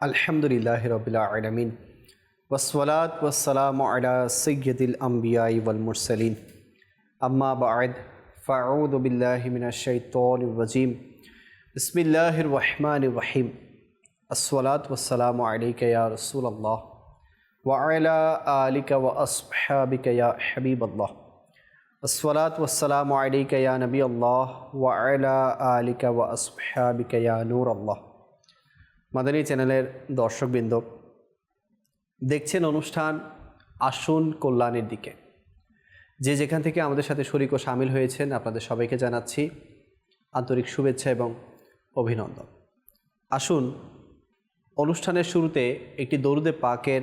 الحمد للہ رب العالمین وسلاۃ وسلام علی سید الانبیاء والمرسلین. اما بعد، فاعوذ باللہ من الشیطان الرجیم. بسم اللہ الرحمن الرحیم. الصلاۃ والسلام علیک یا رسول اللہ. وعلی آلک واصحابک یا حبیب اللہ. الصلاۃ والسلام علیک یا نبی اللہ. وعلی آلک واصحابک یا نور اللہ. মাদানী চ্যানেলের দর্শকবৃন্দ, দেখছেন অনুষ্ঠান আসুন কল্যাণের দিকে। যে যেখান থেকে আমাদের সাথে শরিক ও সামিল হয়েছেন, আপনাদের সবাইকে জানাচ্ছি আন্তরিক শুভেচ্ছা এবং অভিনন্দন। আসুন, অনুষ্ঠানের শুরুতে একটি দরুদে পাকের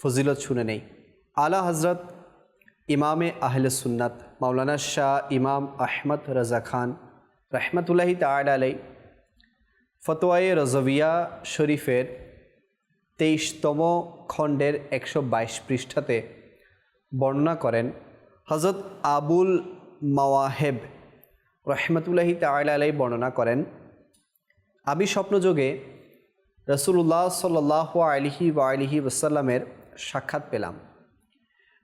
ফজিলত শুনে নেই। আলা হজরত ইমামে আহলে সুন্নাত মাওলানা শাহ ইমাম আহমদ রাজা খান রহমতুল্লাহি তাআলা আলাই ফতোয়ায়ে রজবিয়া শরীফের তেইশতম খণ্ডের একশো বাইশ পৃষ্ঠাতে বর্ণনা করেন হজরত আবুল মাওয়াহেব রহমতুল্লাহি তাআলা আলাই বর্ণনা করেন, আমি স্বপ্নযোগে রসুল্লাহ সাল্লাহ আলিহি আলিহি ওসাল্লামের সাক্ষাৎ পেলাম।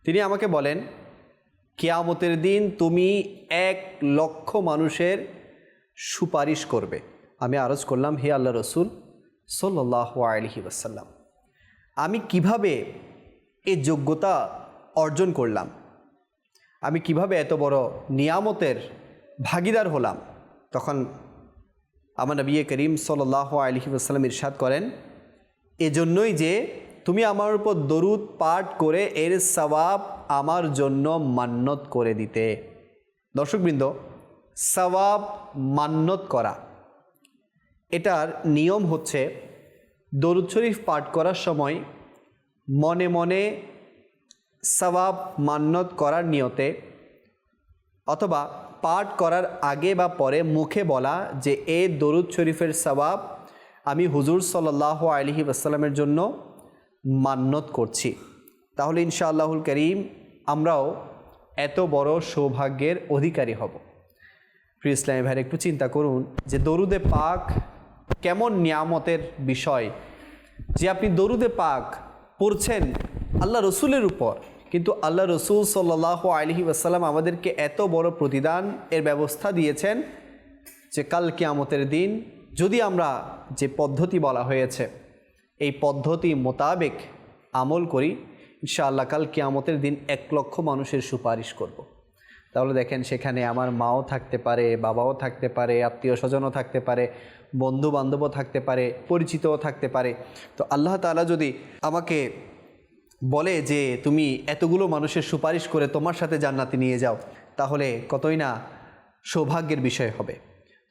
তিনি আমাকে বলেন, কেয়ামতের দিন তুমি এক লক্ষ মানুষের সুপারিশ করবে। আমি আরজ করলাম, হে আল্লাহ রসুল সাল্লাহ আলহি ওসাল্লাম আমি কীভাবে এ যোগ্যতা অর্জন করলাম? আমি কীভাবে এত বড় নিয়ামতের ভাগিদার হলাম? তখন আমার নবী করিম সাল্লাহ আলহি ওসাল্লাম ইরশাদ করেন, এজন্যই যে তুমি আমার উপর দরুদ পাঠ করে এর সবাব আমার জন্য মান্যত করে দিতে। দর্শকবৃন্দ সবাব মান্যত করা এটার নিয়ম হচ্ছে দরুদ শরীফ পাঠ করার সময় মনে মনে সবাব মান্যত করার নিয়তে অথবা পাঠ করার আগে বা পরে মুখে বলা যে, এ দরুদ শরীফের সবাব আমি হুজুর সাল্লাহ আলহি আসসালামের জন্য মান্যত করছি। তাহলে ইনশাআল্লাহুল করিম আমরাও এত বড় সৌভাগ্যের অধিকারী হব। প্রিয় ইসলামী ভাইয়ের, একটু চিন্তা করুন যে, দরুদে পাক কেমন নিয়ামতের বিষয় যে আপনি দরুদে পাক পড়ছেন আল্লাহ রসুলের উপর কিন্তু আল্লাহ রসুল সাল্লাহ আলহি আসাল্লাম আমাদেরকে এত বড় প্রতিদান এর ব্যবস্থা দিয়েছেন যে কাল কিয়ামতের দিন যদি আমরা যে পদ্ধতি বলা হয়েছে, এই পদ্ধতি মোতাবেক আমল করি, ইনশাআল্লাহ কাল কিয়ামতের দিন এক লক্ষ মানুষের সুপারিশ করব। তাহলে দেখেন সেখানে আমার মাও থাকতে পারে, বাবাও থাকতে পারে, আত্মীয় স্বজনও থাকতে পারে বন্ধু বান্ধবও থাকতে পারে, পরিচিতও থাকতে পারে। তো আল্লাহ তালা যদি আমাকে বলে যে তুমি এতগুলো মানুষের সুপারিশ করে তোমার সাথে জান্নাতে নিয়ে যাও, তাহলে কতই না সৌভাগ্যের বিষয় হবে।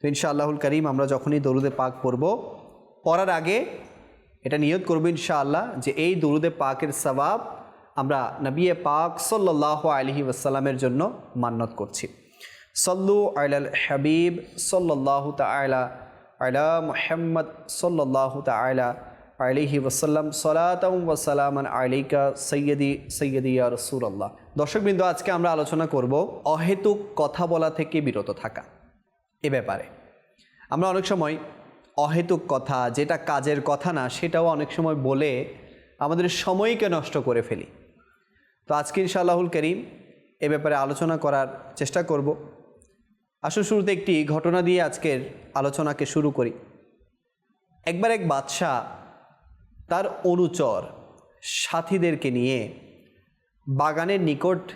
তো ইনশাআল্লাহুল করিম আমরা যখনই দরুদে পাক পড়ব, পড়ার আগে এটা নিয়ত করব ইনশাআল্লাহ যে এই দরুদে পাকের সবাব আমরা নবিয়ে পাক সাল্লাহ আলহি ওসাল্লামের জন্য মান্যত করছি। সল্লু আলাল হাবিব সাল্লাহ তালা আলা মোহাম্মদ সাল্লাহ তালা আলিহি ওসাল্লাম সলাতম ওসালামান আলিকা সৈয়দি সৈয়দিয়া রসুল আল্লাহ দর্শকবৃন্দ, আজকে আমরা আলোচনা করব অহেতুক কথা বলা থেকে বিরত থাকা এ ব্যাপারে। আমরা অনেক সময় অহেতুক কথা, যেটা কাজের কথা না, সেটাও অনেক সময় বলে আমাদের সময়কে নষ্ট করে ফেলি। তো আজকে ইনশাআল্লাহুল করিম এ ব্যাপারে আলোচনা করার চেষ্টা করব। আসল শুরুতে একটি ঘটনা দিয়ে আজকের আলোচনাকে শুরু করি। একবার এক বাদশাহ তার অনুচর সাথীদেরকে নিয়ে বাগানের নিকট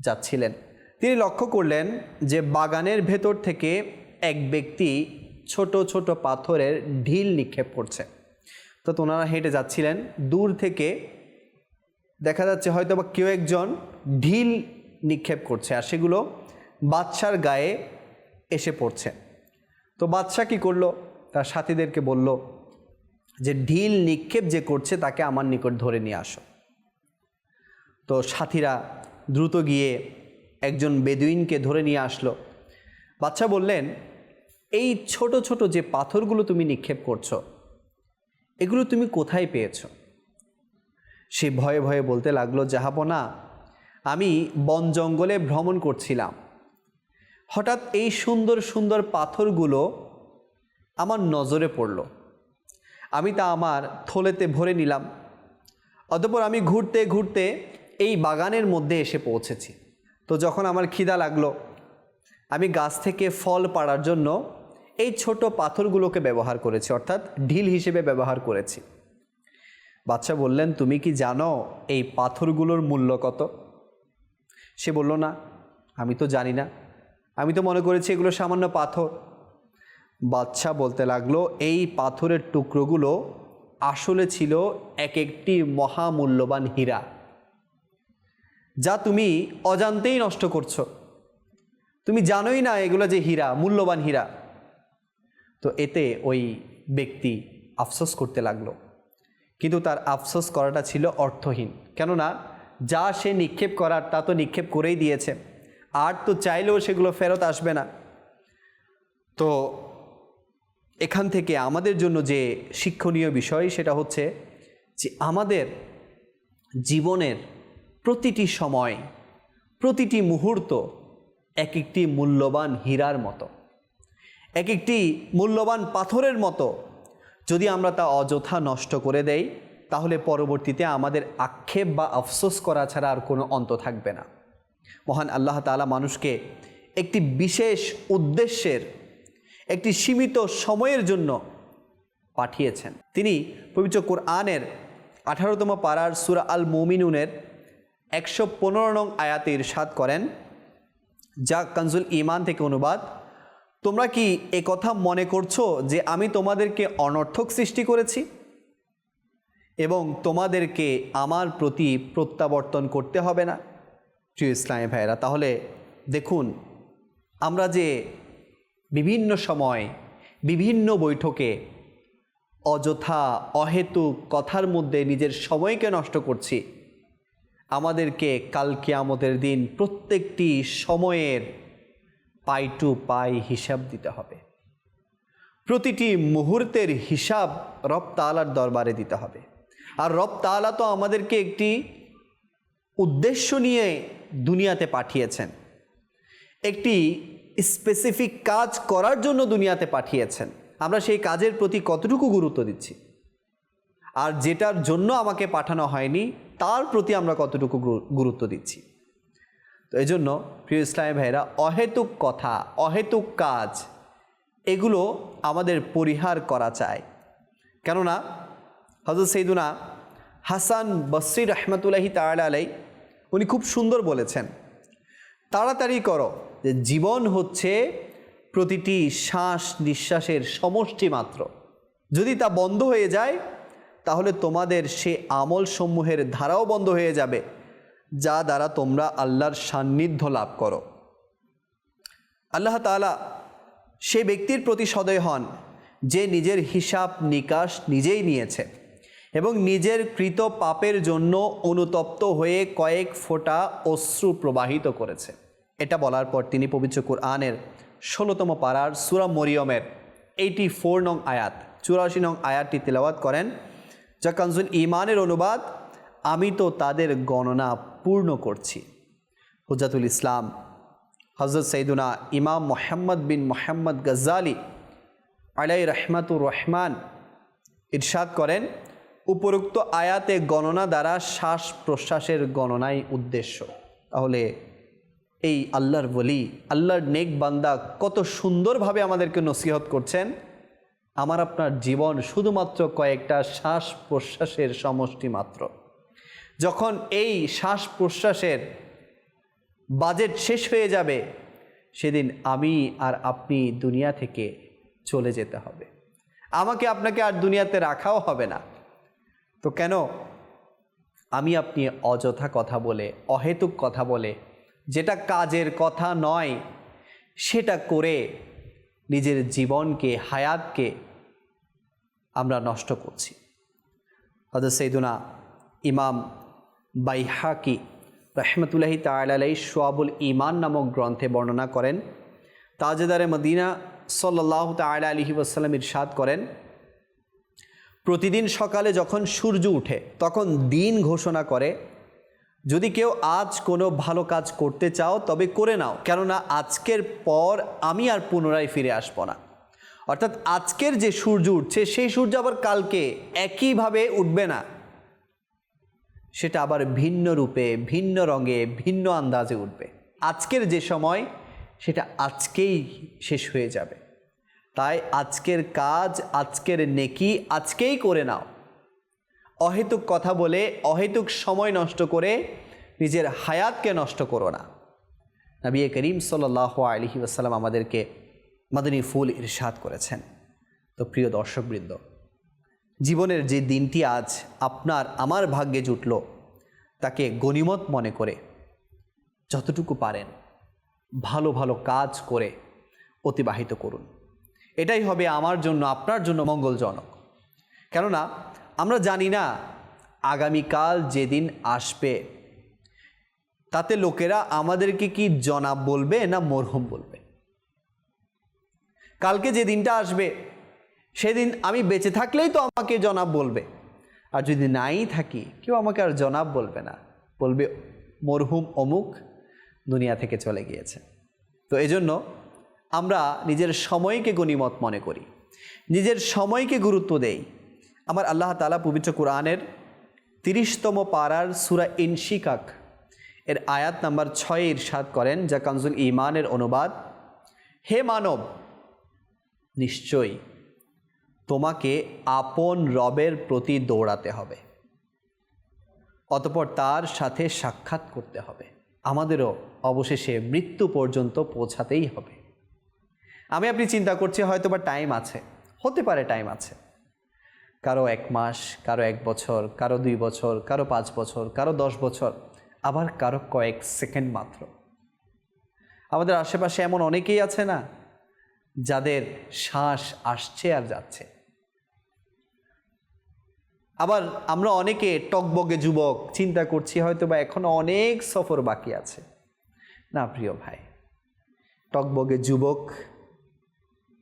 যাচ্ছিলেন। তিনি লক্ষ্য করলেন যে বাগানের ভেতর থেকে এক ব্যক্তি ছোট ছোট পাথরের ঢিল নিক্ষেপ করছে। তো তোনারা হেঁটে যাচ্ছিলেন। দূর থেকে দেখা যাচ্ছে হয়তো বা কেউ একজন ঢিল নিক্ষেপ করছে আর সেগুলো বাদশার গায়ে এসে পড়ছে। তো বাদশাহ কী করল? তার সাথীদেরকে বলল যে, ঢিল নিক্ষেপ যে করছে তাকে আমার নিকট ধরে নিয়ে আসো। তো সাথীরা দ্রুত গিয়ে একজন বেদুইনকে ধরে নিয়ে আসলো। বাচ্চা বললেন, এই ছোট ছোট যে পাথরগুলো তুমি নিক্ষেপ করছ, এগুলো তুমি কোথায় পেয়েছ? সে ভয়ে ভয়ে বলতে লাগল যাহাবনা আমি বন জঙ্গলে ভ্রমণ করছিলাম। হঠাৎ এই সুন্দর সুন্দর পাথরগুলো আমার নজরে পড়ল। আমি তা আমার থলেতে ভরে নিলাম। অতপর আমি ঘুরতে ঘুরতে এই বাগানের মধ্যে এসে পৌঁছেছি। তো যখন আমার খিদা লাগল, আমি গাছ থেকে ফল পাড়ার জন্য এই ছোট পাথরগুলোকে ব্যবহার করেছি, অর্থাৎ ঢিল হিসেবে ব্যবহার করেছি। বাচ্চা বললেন, তুমি কি জানো এই পাথরগুলোর মূল্য কত? সে বলল, না, আমি তো জানি না। আমি তো মনে করেছি এগুলো সামান্য পাথর। বাচ্চা বলতে লাগল, এই পাথরের টুকরোগুলো আসলে ছিল এক একটি মহামূল্যবান হীরা, যা তুমি অজান্তেই নষ্ট করছ। তুমি জানোই না এগুলো যে হীরা, মূল্যবান হীরা। তো এতে ওই ব্যক্তি আফসোস করতে লাগল। কিন্তু তার আফসোস করাটা ছিল অর্থহীন। কেননা, যা সে নিক্ষেপ করার, তা তো নিক্ষেপ করেই দিয়েছে। আর তো চাইলেও সেগুলো ফেরত আসবে না। তো এখান থেকে আমাদের জন্য যে শিক্ষণীয় বিষয়, সেটা হচ্ছে যে আমাদের জীবনের প্রতিটি সময়, প্রতিটি মুহূর্ত এক একটি মূল্যবান হীরার মতো, এক একটি মূল্যবান পাথরের মতো যদি আমরা তা অযথা নষ্ট করে দেই, তাহলে পরবর্তীতে আমাদের আক্ষেপ বা আফসোস করা ছাড়া আর কোনো অন্ত থাকবে না। মহান আল্লাহ তাআলা মানুষকে একটি বিশেষ উদ্দেশ্যের, একটি সীমিত সময়ের জন্য পাঠিয়েছেন। তিনি পবিত্র কোরআনের আঠারোতম পাড়ার সুরা আল মুমিনুনের একশো পনেরো নং আয়াতে ইরশাদ করেন, যা কানজুল ইমান থেকে অনুবাদ। তোমরা কি এ কথা মনে করছ যে আমি তোমাদেরকে অনর্থক সৃষ্টি করেছি? এবং তোমাদেরকে আমার প্রতি প্রত্যাবর্তন করতে হবে না? প্রিয় ইসলামী ভাইয়েরা, তাহলে দেখুন, আমরা যে বিভিন্ন সময় বিভিন্ন বৈঠকে অযথা অহেতুক কথার মধ্যে নিজের সময়কে নষ্ট করছি, আমাদেরকে কাল কিয়ামতের দিন প্রত্যেকটি সময়ের পাই টু পাই হিসাব দিতে হবে। প্রতিটি মুহূর্তের হিসাব রব তালার দরবারে দিতে হবে। আর রব তালা তো আমাদেরকে একটি উদ্দেশ্য নিয়ে দুনিয়াতে পাঠিয়েছেন। একটি স্পেসিফিক কাজ করার জন্য দুনিয়াতে পাঠিয়েছেন। আমরা সেই কাজের প্রতি কতটুকু গুরুত্ব দিচ্ছি? আর যেটার জন্য আমাকে পাঠানো হয়নি, তার প্রতি আমরা কতটুকু গুরুত্ব দিচ্ছি? তো এই জন্য প্রিয় ইসলামী ভাইরা অহেতুক কথা, অহেতুক কাজ, এগুলো আমাদের পরিহার করা চায় কেননা হজরত সৈদুনা হাসান বসরি রহমতুল্লাহি তাআলা আলাই উনি খুব সুন্দর বলেছেন, তাড়াতাড়ি করো যে জীবন হচ্ছে প্রতিটি শ্বাস নিঃশ্বাসের সমষ্টি মাত্র। যদি তা বন্ধ হয়ে যায়, তাহলে তোমাদের সে আমল সমূহের ধারাও বন্ধ হয়ে যাবে। যা দ্বারা তোমরা আল্লাহর সান্নিধ্য লাভ করো। আল্লাহ তাআলা সে ব্যক্তির প্রতি সদয় হন, যে নিজের হিসাব নিকাশ নিজেই নিয়েছে এবং নিজের কৃত পাপের জন্য অনুতপ্ত হয়ে কয়েক ফোঁটা অশ্রু প্রবাহিত করেছে। এটা বলার পর তিনি পবিত্র কুরআনের ষোলোতম পাড়ার সুরা মরিয়মের এইটি ফোর নং আয়াত, চুরাশি নং আয়াতটি তেলাওয়াত করেন, যা কানজুল ইমানের অনুবাদ, আমি তো তাদের গণনা পূর্ণ করছি। হুজাতুল ইসলাম হজরত সৈদুনা ইমাম মোহাম্মদ বিন মোহাম্মদ গজ্জালি আলাই রহমাতুর রহমান ইরশাদ করেন, উপরোক্ত আয়াতে গণনা দ্বারা শ্বাস প্রশ্বাসের গণনাই উদ্দেশ্য। তাহলে এই আল্লাহর বলি আল্লাহর নেক বান্দা কত সুন্দরভাবে আমাদেরকে নসিহত করছেন। আমার আপনার জীবন শুধুমাত্র কয়েকটা শ্বাস প্রশ্বাসের সমষ্টি মাত্র। যখন এই শ্বাস প্রশ্বাসের বাজেট শেষ হয়ে যাবে, সেদিন আমি আর আপনি দুনিয়া থেকে চলে যেতে হবে। আমাকে আপনাকে আর দুনিয়াতে রাখাও হবে না। তো কেন? আমি আপনি অযথা কথা বলে, অহেতুক কথা বলে, যেটা কাজের কথা নয়, সেটা করে নিজের জীবনকে, হায়াতকে আমরা নষ্ট করছি। হজরত সৈদুনা ইমাম বাইহাকি রহমতুল্লাহি তালাই সোয়াবুল ইমান নামক গ্রন্থে বর্ণনা করেন। তাজেদারে মদিনা সল্লাহ তালা আলহি ওসাল্লাম ইরশাদ করেন, প্রতিদিন সকালে যখন সূর্য উঠে তখন দিন ঘোষণা করে, যদি কেউ আজ কোনো ভালো কাজ করতে চাও তবে করে নাও, কেননা আজকের পর আমি আর পুনরায় ফিরে আসব না। অর্থাৎ আজকের যে সূর্য উঠছে, সেই সূর্য আবার কালকে একইভাবে উঠবে না। সেটা আবার ভিন্ন রূপে, ভিন্ন রঙে, ভিন্ন আন্দাজে উঠবে। আজকের যে সময়, সেটা আজকেই শেষ হয়ে যাবে। তাই আজকের কাজ, আজকের নেকি, আজকেই করে নাও। অহেতুক কথা বলে, অহেতুক সময় নষ্ট করে নিজের হায়াতকে নষ্ট করো না। নবী করিম সাল্লাহ আলহি আসাল্লাম আমাদেরকে মাদানী ফুল ইরশাদ করেছেন। তো প্রিয় দর্শকবৃন্দ জীবনের যে দিনটি আজ আপনার, আমার ভাগ্যে জুটল, তাকে গণিমত মনে করে যতটুকু পারেন ভালো ভালো কাজ করে অতিবাহিত করুন। এটাই হবে আমার জন্য, আপনার জন্য মঙ্গলজনক। কেননা, আমরা জানি না আগামীকাল যেদিন আসবে, তাতে লোকেরা আমাদেরকে কি জনাব বলবে না মরহম বলবে। কালকে যে দিনটা আসবে সেদিন আমি বেঁচে থাকলেই তো আমাকে জনাব বলবে। আর যদি নাই থাকি, কেউ আমাকে আর জনাব বলবে না। বলবে, মরহুম অমুক দুনিয়া থেকে চলে গিয়েছে। তো এজন্য আমরা নিজের সময়কে গণিমত মনে করি। নিজের সময়কে গুরুত্ব দেই। আমার আল্লাহ তালা পবিত্র কোরআনের তিরিশতম পাড়ার সুরা ইনশিকাক এর আয়াত নাম্বার ছয় ইরশাদ করেন, যা কানজুল ইমানের অনুবাদ। হে মানব, নিশ্চয়ই তোমাকে আপন রবের প্রতি দৌড়াতে হবে। অতপর তার সাথে সাক্ষাৎ করতে হবে। আমাদেরও অবশেষে মৃত্যু পর্যন্ত পৌঁছাতেই হবে। আমি আপনি চিন্তা করছি হয়তো বা টাইম আছে। হতে পারে টাইম আছে। কারও এক মাস, কারও এক বছর, কারও দুই বছর, কারও পাঁচ বছর, কারও দশ বছর, আবার কারও কয়েক সেকেন্ড মাত্র। আমাদের আশেপাশে এমন অনেকেই আছে না, যাদের শ্বাস আসছে আর যাচ্ছে। আবার আমরা অনেকে টকবগে যুবক, চিন্তা করছি হয়তো বা এখনও অনেক সফর বাকি আছে। না, প্রিয় ভাই, টকবগে যুবক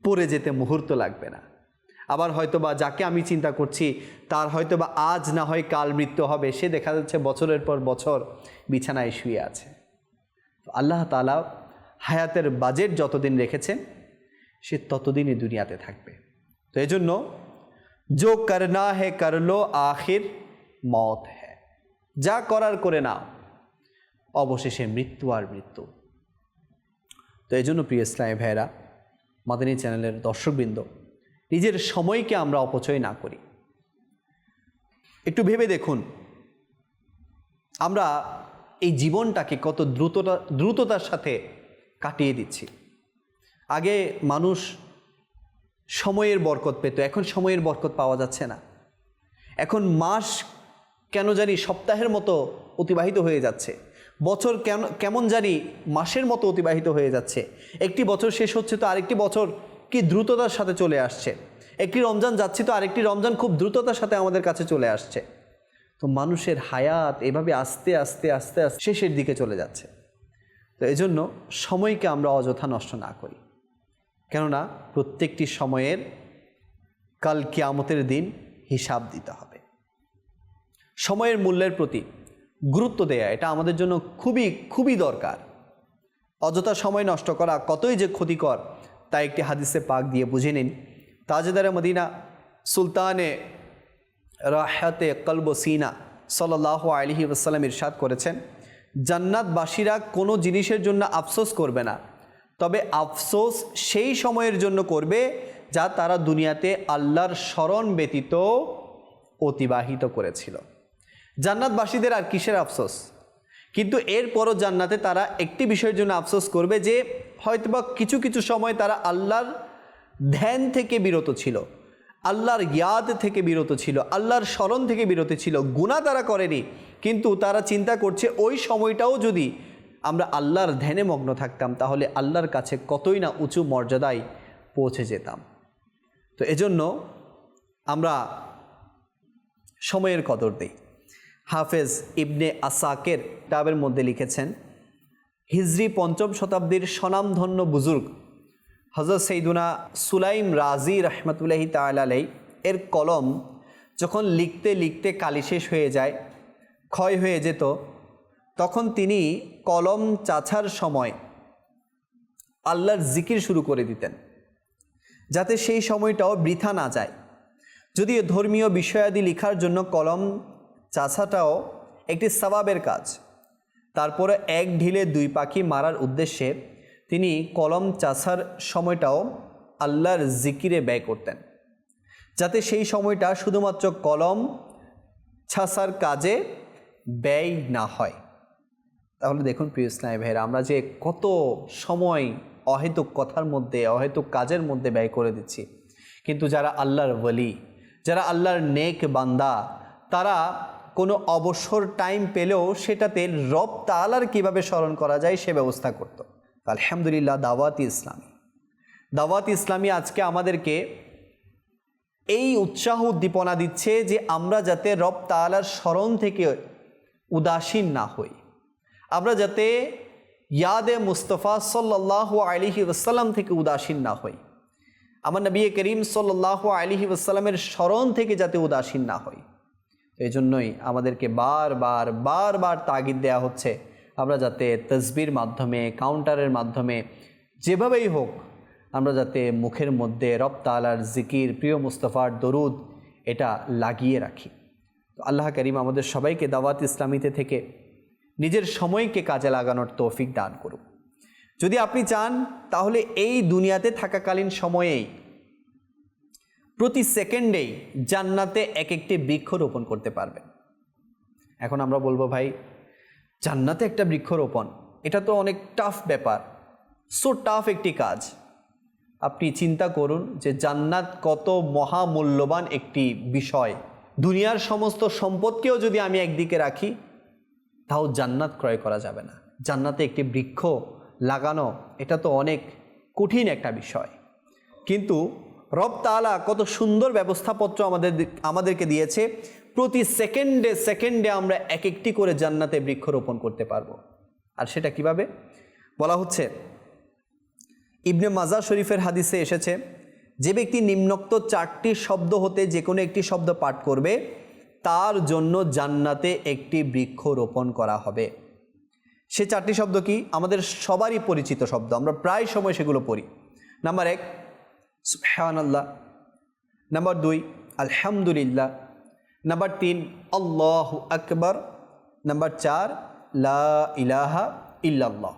পড়ে যেতে মুহূর্ত লাগবে না। আবার হয়তো বা যাকে আমি চিন্তা করছি, তার হয়তো বা আজ না হয় কাল মৃত্যু হবে, সে দেখা যাচ্ছে বছরের পর বছর বিছানায় শুয়ে আছে। আল্লাহ তালা হায়াতের বাজেট যতদিন রেখেছেন, সে ততদিনই দুনিয়াতে থাকবে। তো এই জন্য जो करना है कर लो আখির মত হ্যাঁ যা করার করে নাও অবশেষে মৃত্যু আর মৃত্যু তো এই জন্য প্রিয় ইসলামী ভাইয়েরা মাদানী চ্যানেলের দর্শকবৃন্দ নিজের সময়কে আমরা অপচয় না করি একটু ভেবে দেখুন আমরা এই জীবনটাকে কত দ্রুততা দ্রুততার সাথে কাটিয়ে দিচ্ছি আগে মানুষ সময়ের বরকত পেত, এখন সময়ের বরকত পাওয়া যাচ্ছে না। এখন মাস কেন জানি সপ্তাহের মতো অতিবাহিত হয়ে যাচ্ছে। বছর কেন, কেমন জানি মাসের মতো অতিবাহিত হয়ে যাচ্ছে। একটি বছর শেষ হচ্ছে তো আরেকটি বছর কি দ্রুততার সাথে চলে আসছে। একটি রমজান যাচ্ছে তো আরেকটি রমজান খুব দ্রুততার সাথে আমাদের কাছে চলে আসছে। তো মানুষের হায়াত এভাবে আস্তে আস্তে আস্তে আস্তে শেষের দিকে চলে যাচ্ছে। তো এজন্য সময়কে আমরা অযথা নষ্ট না করি। কেননা প্রত্যেকটি সময়ের কাল কিয়ামতের দিন হিসাব দিতে হবে। সময়ের মূল্যের প্রতি গুরুত্ব দেয়া, এটা আমাদের জন্য খুবই খুবই দরকার। অযথা সময় নষ্ট করা কতই যে ক্ষতিকর, তা একটি হাদিসে পাক দিয়ে বুঝে নিন। তাজেদারে মদিনা সুলতানে রাহাতে কলব সিনা সাল্লাহ আলহি ওসাল্লাম ইরশাদ করেছেন, জান্নাতবাসীরা কোনো জিনিসের জন্য আফসোস করবে না। তবে আফসোস সেই সময়ের জন্য করবে যা তারা দুনিয়াতে আল্লাহর স্মরণ ব্যতীত অতিবাহিত করেছিল। জান্নাতবাসীদের আর কিসের আফসোস? কিন্তু এরপরও জান্নাতে তারা একটি বিষয়ের জন্য আফসোস করবে যে, হয়তোবা কিছু কিছু সময় তারা আল্লাহর ধ্যান থেকে বিরত ছিল, আল্লাহর ইয়াদ থেকে বিরত ছিল, আল্লাহর স্মরণ থেকে বিরত ছিল গুণা তারা করেনি। কিন্তু তারা চিন্তা করছে, ওই সময়টাও যদি আমরা আল্লাহর ধ্যানে মগ্ন থাকতাম, তাহলে আল্লাহর কাছে কতই না উঁচু মর্যাদায় পৌঁছে যেতাম। তো এজন্য আমরা সময়ের কদর দিই। হাফেজ ইবনে আসাকের কিতাবের মধ্যে লিখেছেন, হিজরি পঞ্চম শতাব্দীর স্বনামধন্য বুজুর্গ হজরত সৈদুনা সুলাইম রাজি রহমতুল্লাহি তালাই এর কলম যখন লিখতে লিখতে কালি শেষ হয়ে যায়, ক্ষয় হয়ে যেত তখন তিনি কলম চাছার সময় আল্লাহর জিকির শুরু করে দিতেন, যাতে সেই সময়টাও বৃথা না যায়। যদিও ধর্মীয় বিষয়াদি লেখার জন্য কলম চাছাটাও একটি সবাবের কাজ। তারপরে এক ঢিলে দুই পাখি মারার উদ্দেশ্যে তিনি কলম চাষার সময়টাও আল্লাহর জিকিরে ব্যয় করতেন, যাতে সেই সময়টা শুধুমাত্র কলম ছাসার কাজে ব্যয় না হয়। তাহলে দেখুন প্রিয় ইসলামী ভাইয়েরা, আমরা যে কত সময় অহেতুক কথার মধ্যে, অহেতুক কাজের মধ্যে ব্যয় করে দিচ্ছি। কিন্তু যারা আল্লাহর ওলি, যারা আল্লাহর নেক বান্দা, তারা কোনো অবসর টাইম পেলেও সেটাতে রব তালার কীভাবে স্মরণ করা যায় সে ব্যবস্থা করত। আলহামদুলিল্লাহ দাওয়াত ইসলামী। দাওয়াত ইসলামী আজকে আমাদেরকে এই উৎসাহ উদ্দীপনা দিচ্ছে যে আমরা যাতে রব তালার স্মরণ থেকে উদাসীন না হই। আমরা যাতে ইয়াদে মুস্তফা সাল্লাহ আলিহি ওসাল্লাম থেকে উদাসীন না হই। আমার নবী করিম সাল্লাহ আলিহি ওসাল্লামের স্মরণ থেকে যাতে উদাসীন না হই। এই জন্যই আমাদেরকে বারবার বারবার তাগিদ দেওয়া হচ্ছে। আমরা যাতে তসবির মাধ্যমে, কাউন্টারের মাধ্যমে, যেভাবেই হোক, আমরা যাতে মুখের মধ্যে রব তালার জিকির, প্রিয় মুস্তফার দরুদ এটা লাগিয়ে রাখি। আল্লাহ করিম আমাদের সবাইকে দাওয়াত ইসলামীতে থেকে নিজের সময়কে কাজে লাগানোর তৌফিক দান করুক যদি আপনি চান, তাহলে এই দুনিয়াতে থাকাকালীন সময়েই প্রতি সেকেন্ডেই জান্নাতে এক একটি বৃক্ষ রোপণ করতে পারবেন। এখন আমরা বলব, ভাই, জান্নাতে একটা বৃক্ষরোপণ এটা তো অনেক টাফ ব্যাপার। সো টাফ একটি কাজ। আপনি চিন্তা করুন যে জান্নাত কত মহামূল্যবান একটি বিষয়। দুনিয়ার সমস্ত সম্পদকেও যদি আমি একদিকে রাখি তাও জান্নাত ক্রয় করা যাবে না। জান্নাতে একটি বৃক্ষ লাগানো, এটা তো অনেক কঠিন একটা বিষয়। কিন্তু রব তালা কত সুন্দর ব্যবস্থাপত্র আমাদের আমাদেরকে দিয়েছে। প্রতি সেকেন্ডে সেকেন্ডে আমরা এক একটি করে জান্নাতে বৃক্ষরোপণ করতে পারব। আর সেটা কীভাবে? বলা হচ্ছে, ইবনে মাজার শরীফের হাদিসে এসেছে, যে ব্যক্তি নিম্নোক্ত চারটি শব্দ হতে যে কোনো একটি শব্দ পাঠ করবে তার জন্য জান্নাতে একটি বৃক্ষ রোপণ করা হবে। সে চারটি শব্দ কি? আমাদের সবারই পরিচিত শব্দ। আমরা প্রায় সময় সেগুলো পড়ি। নাম্বার এক আল্লাহ নাম্বার দুই, আলহামদুলিল্লাহ। নাম্বার তিন, আল্লাহ আকবর। নাম্বার চার, লা ইলাহা ইল্লাল্লাহ।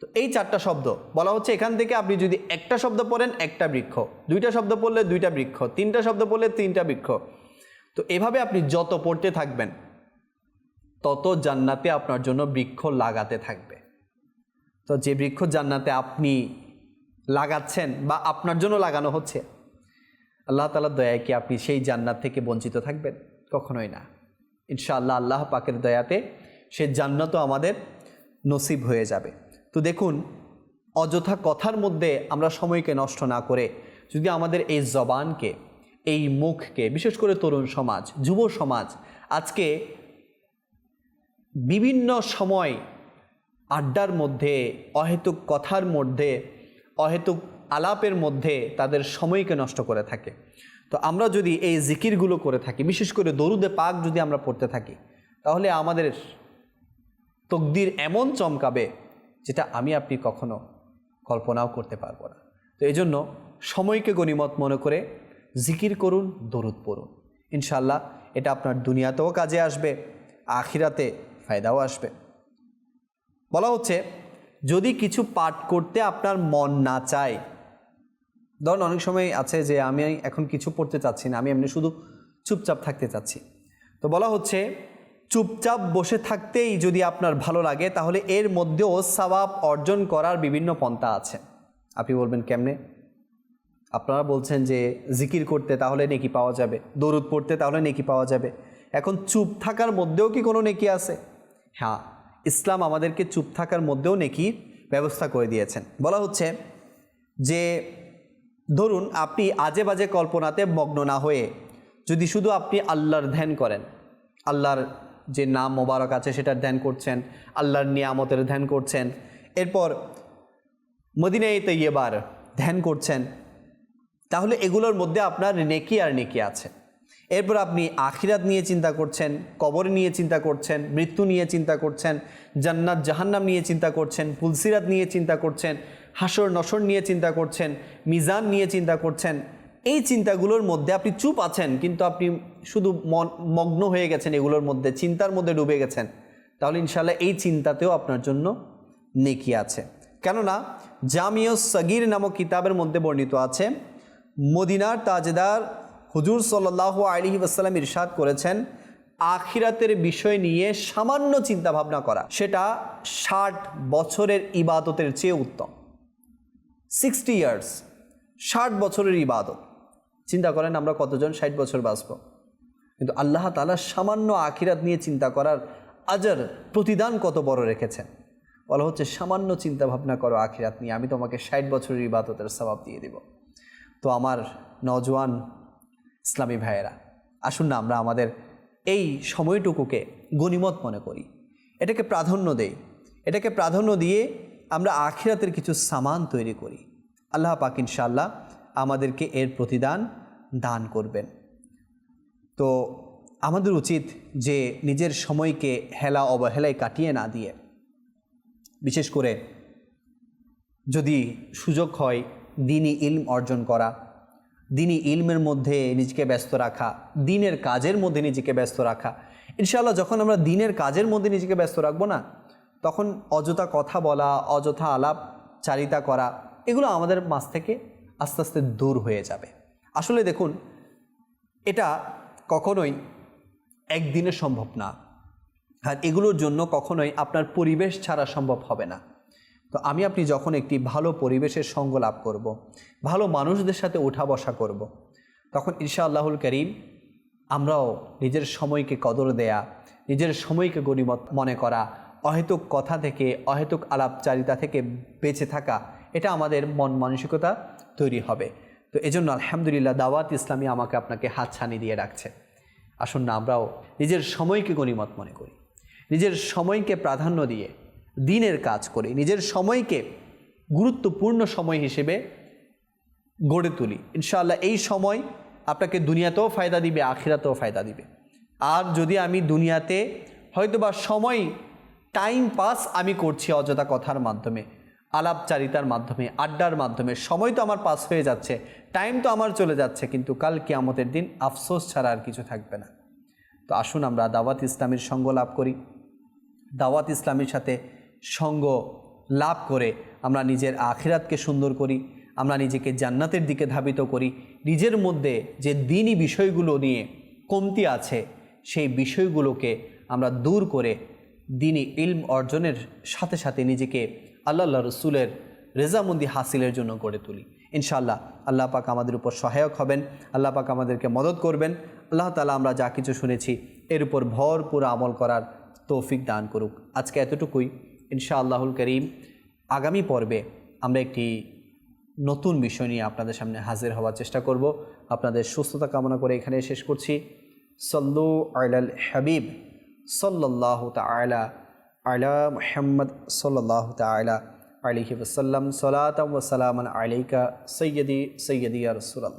তো এই চারটা শব্দ, বলা হচ্ছে এখান থেকে আপনি যদি একটা শব্দ পড়েন, একটা বৃক্ষ। দুইটা শব্দ পড়লে দুইটা বৃক্ষ, তিনটা শব্দ পড়লে তিনটা বৃক্ষ। তো এভাবে আপনি যত পড়তে থাকবেন, তত জান্নাতে আপনার জন্য বৃক্ষ লাগাতে থাকবে। তো যে বৃক্ষ জান্নাতে আপনি লাগাচ্ছেন বা আপনার জন্য লাগানো হচ্ছে, আল্লাহ তালার দয়ায় কি আপনি সেই জান্নাত থেকে বঞ্চিত থাকবেন? কখনোই না। ইনশাআল্লাহ আল্লাহ পাকের দয়াতে সে জান্নাতও আমাদের নসিব হয়ে যাবে। তো দেখুন, অযথা কথার মধ্যে আমরা সময়কে নষ্ট না করে যদি আমাদের এই জবানকে এই মুখকে, বিশেষ করে তরুণ সমাজ, যুব সমাজ, আজকে বিভিন্ন সময় আড্ডার মধ্যে, অহেতুক কথার মধ্যে, অহেতুক আলাপের মধ্যে তাদের সময়কে নষ্ট করে থাকে। তো আমরা যদি এই জিকিরগুলো করে থাকি, বিশেষ করে দরুদে পাক যদি আমরা পড়তে থাকি, তাহলে আমাদের তকদির এমন চমকাবে যেটা আমি, আপনি কখনো কল্পনাও করতে পারব না। তো এই জন্য সময়কে গণিমত মনে করে জিকির করুন, দরুদ পড়ুন। ইনশাল্লাহ এটা আপনার দুনিয়াতেও কাজে আসবে, আখিরাতে ফায়দাও আসবে। বলা হচ্ছে, যদি কিছু পাঠ করতে আপনার মন না চায়, ধরুন অনেক সময় আছে যে আমি এখন কিছু পড়তে চাচ্ছি না, আমি এমনি শুধু চুপচাপ থাকতে চাচ্ছি। তো বলা হচ্ছে, চুপচাপ বসে থাকতেই যদি আপনার ভালো লাগে, তাহলে এর মধ্যেও সবাব অর্জন করার বিভিন্ন পন্থা আছে। আপনি বলবেন কেমনে? আপনারা বলছেন যে জিকির করতে তাহলে নেকি পাওয়া যাবে, দরুদ পড়তে তাহলে নেকি পাওয়া যাবে। এখন চুপ থাকার মধ্যেও কি কোনো নেকি আছে? হ্যাঁ ইসলাম আমাদেরকে চুপ থাকার মধ্যেও নেকির ব্যবস্থা করে দিয়েছেন। বলা হচ্ছে যে, ধরুন আপনি আজে বাজে কল্পনাতে মগ্ন না হয়ে যদি শুধু আপনি আল্লাহর ধ্যান করেন, আল্লাহর যে নাম মোবারক আছে সেটার ধ্যান করছেন, আল্লাহর নিয়ামতের ধ্যান করছেন, এরপর মদিনাই তৈয়বার ধ্যান করছেন তাহলে এগুলোর মধ্যে আপনার নেকি আর নেকি আছে। এরপর আপনি আখিরাত নিয়ে চিন্তা করছেন, কবর নিয়ে চিন্তা করছেন, মৃত্যু নিয়ে চিন্তা করছেন, জান্নাত, জাহান্নাম নিয়ে চিন্তা করছেন পুলসিরাত নিয়ে চিন্তা করছেন, হাসর নসর নিয়ে চিন্তা করছেন, মিজান নিয়ে চিন্তা করছেন। এই চিন্তাগুলোর মধ্যে আপনি চুপ আছেন, কিন্তু আপনি শুধু মন, মগ্ন হয়ে গেছেন এগুলোর মধ্যে, চিন্তার মধ্যে ডুবে গেছেন। তাহলে ইনশাল্লাহ এই চিন্তাতেও আপনার জন্য নেকি আছে। কেননা জামিও সগির নামক কিতাবের মধ্যে বর্ণিত আছে মদিনার তাজেদার হুজুর সাল্লাহ আলিহি ওয়াসাল্লাম ইরশাদ করেছেন, আখিরাতের বিষয় নিয়ে সামান্য চিন্তা ভাবনা করা। সেটা ষাট বছরের ইবাদতের চেয়ে উত্তম। সিক্সটি ইয়ার্স ষাট বছরের ইবাদত। চিন্তা করেন আমরা কতজন ষাট বছর বাঁচব। কিন্তু আল্লাহ তালা সামান্য আখিরাত নিয়ে চিন্তা করার আজার, প্রতিদান কত বড় রেখেছেন। বলা হচ্ছে, সামান্য চিন্তা ভাবনা করো আখিরাত নিয়ে, আমি তোমাকে ষাট বছরের ইবাদতের স্বভাব দিয়ে দিব। তো আমার নজওয়ান ইসলামী ভাইয়েরা, আসুন না আমরা আমাদের এই সময়টুকুকে গণিমত মনে করি। এটাকে প্রাধান্য দেই। এটাকে প্রাধান্য দিয়ে আমরা আখিরাতের কিছু সামান তৈরি করি। আল্লাহ পাক ইনশাল্লাহ আমাদেরকে এর প্রতিদান দান করবেন। তো আমাদের উচিত যে নিজের সময়কে হেলা অবহেলায় কাটিয়ে না দিয়ে, বিশেষ করে যদি সুযোগ হয় দিনই ইলম অর্জন করা দিনই ইলমের মধ্যে নিজেকে ব্যস্ত রাখা, দিনের কাজের মধ্যে নিজেকে ব্যস্ত রাখা। ইনশাআল্লাহ যখন আমরা দিনের কাজের মধ্যে নিজেকে ব্যস্ত রাখব না, তখন অযথা কথা বলা, অযথা আলাপ চারিতা করা, এগুলো আমাদের মাছ থেকে আস্তে আস্তে দূর হয়ে যাবে। আসলে দেখুন, এটা কখনোই একদিনে সম্ভব না। আর এগুলোর জন্য কখনোই আপনার পরিবেশ ছাড়া সম্ভব হবে না। তো আমি আপনি যখন একটি ভালো পরিবেশের সঙ্গ লাভ করব। ভালো মানুষদের সাথে ওঠা বসা করব। তখন ঈশা আল্লাহুল করিম আমরাও নিজের সময়কে কদর দেয়া, নিজের সময়কে গণিমত মনে করা, অহেতুক কথা থেকে, অহেতুক আলাপচারিতা থেকে বেঁচে থাকা, এটা আমাদের মন মানসিকতা তৈরি হবে তো এজন্য আলহামদুলিল্লাহ দাওয়াত ইসলামী আমাকে আপনাকে হাত ছানি দিয়ে রাখছে আসুন না আমরাও নিজের সময়কে গণিমত মনে করি, নিজের সময়কে প্রাধান্য দিয়ে দিনের কাজ করি, নিজের সময়কে গুরুত্বপূর্ণ সময় হিসেবে গড়ে তুলি। ইনশাআল্লাহ এই সময় আপনাকে দুনিয়াতেও ফায়দা দিবে, আখিরাতেও ফায়দা দিবে। আর যদি আমি দুনিয়াতে হয়তোবা সময় টাইম পাস আমি করছি অযথা কথার মাধ্যমে, আলাপচারিতার মাধ্যমে, আড্ডার মাধ্যমে, সময় তো আমার পাস হয়ে যাচ্ছে টাইম তো আমার চলে যাচ্ছে, কিন্তু কাল কিয়ামতের দিন আফসোস ছাড়া আর কিছু থাকবে না। তো আসুন আমরা দাওয়াত ইসলামের সঙ্গ লাভ করি। দাওয়াত ইসলামের সাথে সঙ্গ লাভ করে আমরা নিজের আখিরাতকে সুন্দর করি, আমরা নিজেকে জান্নাতের দিকে ধাবিত করি, নিজের মধ্যে যে দিনই বিষয়গুলো নিয়ে কমতি আছে, সেই বিষয়গুলোকে আমরা দূর করে দিনই ইলম অর্জনের সাথে সাথে নিজেকে আল্লাহ রসুলের রেজামন্দি হাসিলের জন্য গড়ে তুলি। ইনশাআল্লাহ আল্লাহ পাক আমাদের উপর সহায়ক হবেন, আল্লাহ পাক আমাদেরকে মদত করবেন, আল্লাহ তালা আমরা যা কিছু শুনেছি এর উপর ভরপুর আমল করার তৌফিক দান করুক। আজকে এতটুকুই। ইনশা আল্লাহুল করিম, আগামী পর্বে আমরা একটি নতুন বিষয় নিয়ে আপনাদের সামনে হাজির হওয়ার চেষ্টা করব। আপনাদের সুস্থতা কামনা করে এখানে শেষ করছি। সল্লু আলাল হাবিব সল্লাহ তালা আলা মোহাম্মদ সল্লাহ তালা আলিহি ওসাল্লাম সলাতাম ওসালাম আলাইকা সৈয়দি সৈয়দি রসুল্লাহ